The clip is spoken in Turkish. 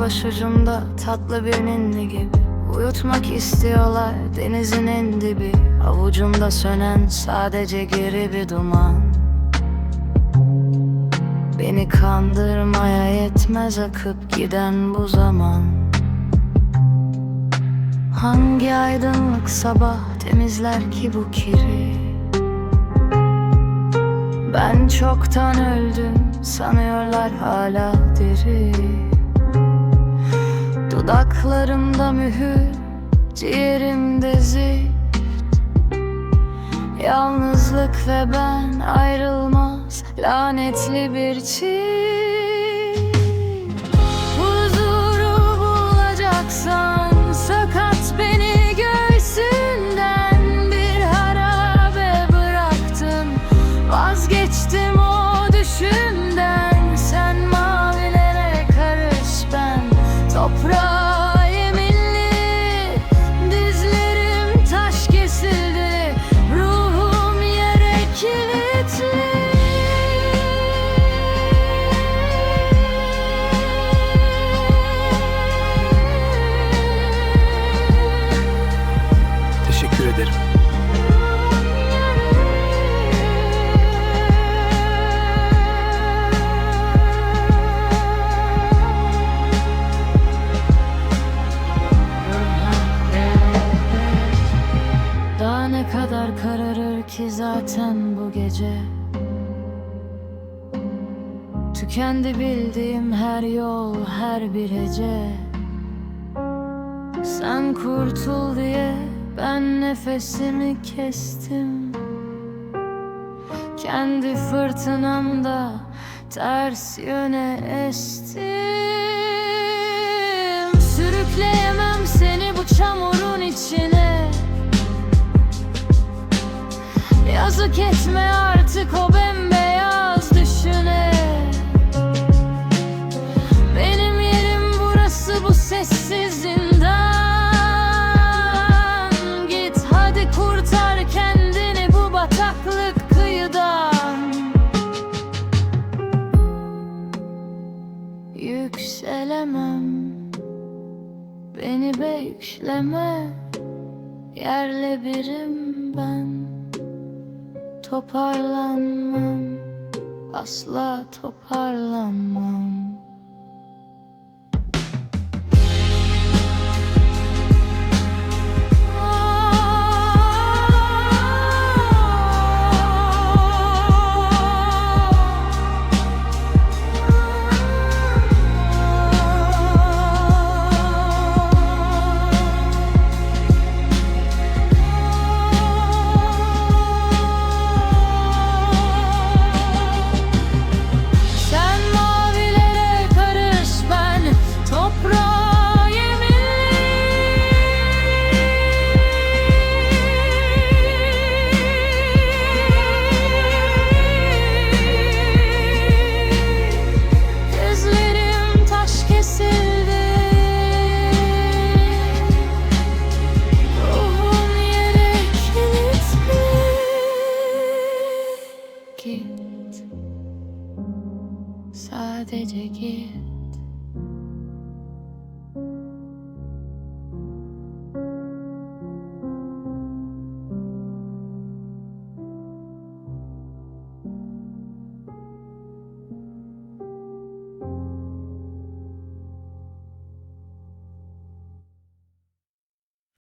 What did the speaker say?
başucumda tatlı bir ninni gibi. Uyutmak istiyorlar denizin en dibi. Avucumda sönen sadece geri bir duman. Beni kandırmaya yetmez akıp giden bu zaman. Hangi aydınlık sabah temizler ki bu kiri? Ben çoktan öldüm sanıyorlar hala diri Dudaklarımda mühür, ciğerimde zift Yalnızlık ve ben ayrılmaz lanetli bir çift zaten bu gece. Tükendi bildiğim her yol, her bir hece. Sen kurtul diye ben nefesimi kestim. Kendi fırtınamda ters yöne estim. Sürükleyemem seni bu çamurun içine Yazık artık o bembeyaz düşüne. Benim yerim burası bu sessiz zindan. Git hadi kurtar kendini bu bataklık kıyıdan. Yükselemem Beni bekleme Yerle birim ben Toparlanmam. Asla toparlanmam Git. Sadece git